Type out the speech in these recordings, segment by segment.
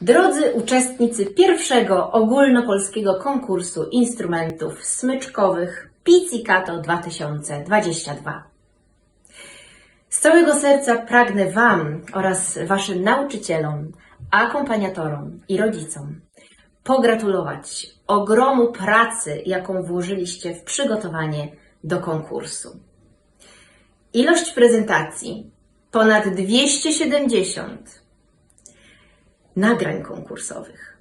Drodzy uczestnicy pierwszego ogólnopolskiego konkursu instrumentów smyczkowych Pizzicato 2022. Z całego serca pragnę Wam oraz Waszym nauczycielom, akompaniatorom i rodzicom pogratulować ogromu pracy, jaką włożyliście w przygotowanie do konkursu. Ilość prezentacji ponad 270 nagrań konkursowych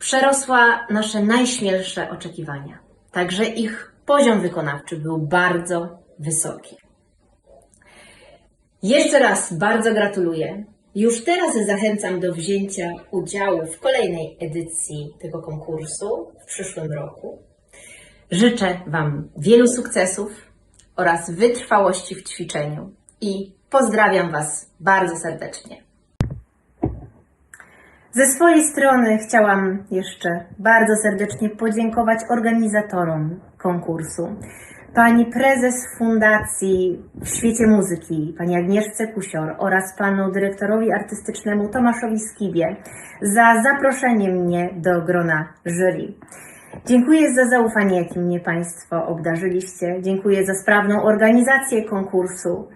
przerosła nasze najśmielsze oczekiwania. Także ich poziom wykonawczy był bardzo wysoki. Jeszcze raz bardzo gratuluję. Już teraz zachęcam do wzięcia udziału w kolejnej edycji tego konkursu w przyszłym roku. Życzę Wam wielu sukcesów oraz wytrwałości w ćwiczeniu i pozdrawiam Was bardzo serdecznie. Ze swojej strony chciałam jeszcze bardzo serdecznie podziękować organizatorom konkursu. Pani prezes Fundacji w świecie muzyki, pani Agnieszce Kusior oraz panu dyrektorowi artystycznemu Tomaszowi Skibie za zaproszenie mnie do grona jury. Dziękuję za zaufanie, jakim mnie Państwo obdarzyliście. Dziękuję za sprawną organizację konkursu.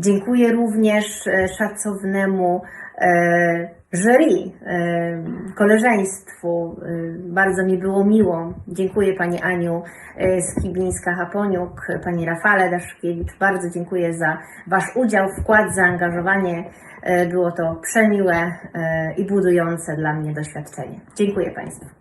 Dziękuję również e, szacownemu e, jury, e, koleżeństwu. Bardzo mi było miło. Dziękuję Pani Aniu Skiblińska-Haponiuk, Pani Rafale Daszkiewicz. Bardzo dziękuję za Wasz udział, wkład, zaangażowanie. Było to przemiłe i budujące dla mnie doświadczenie. Dziękuję Państwu.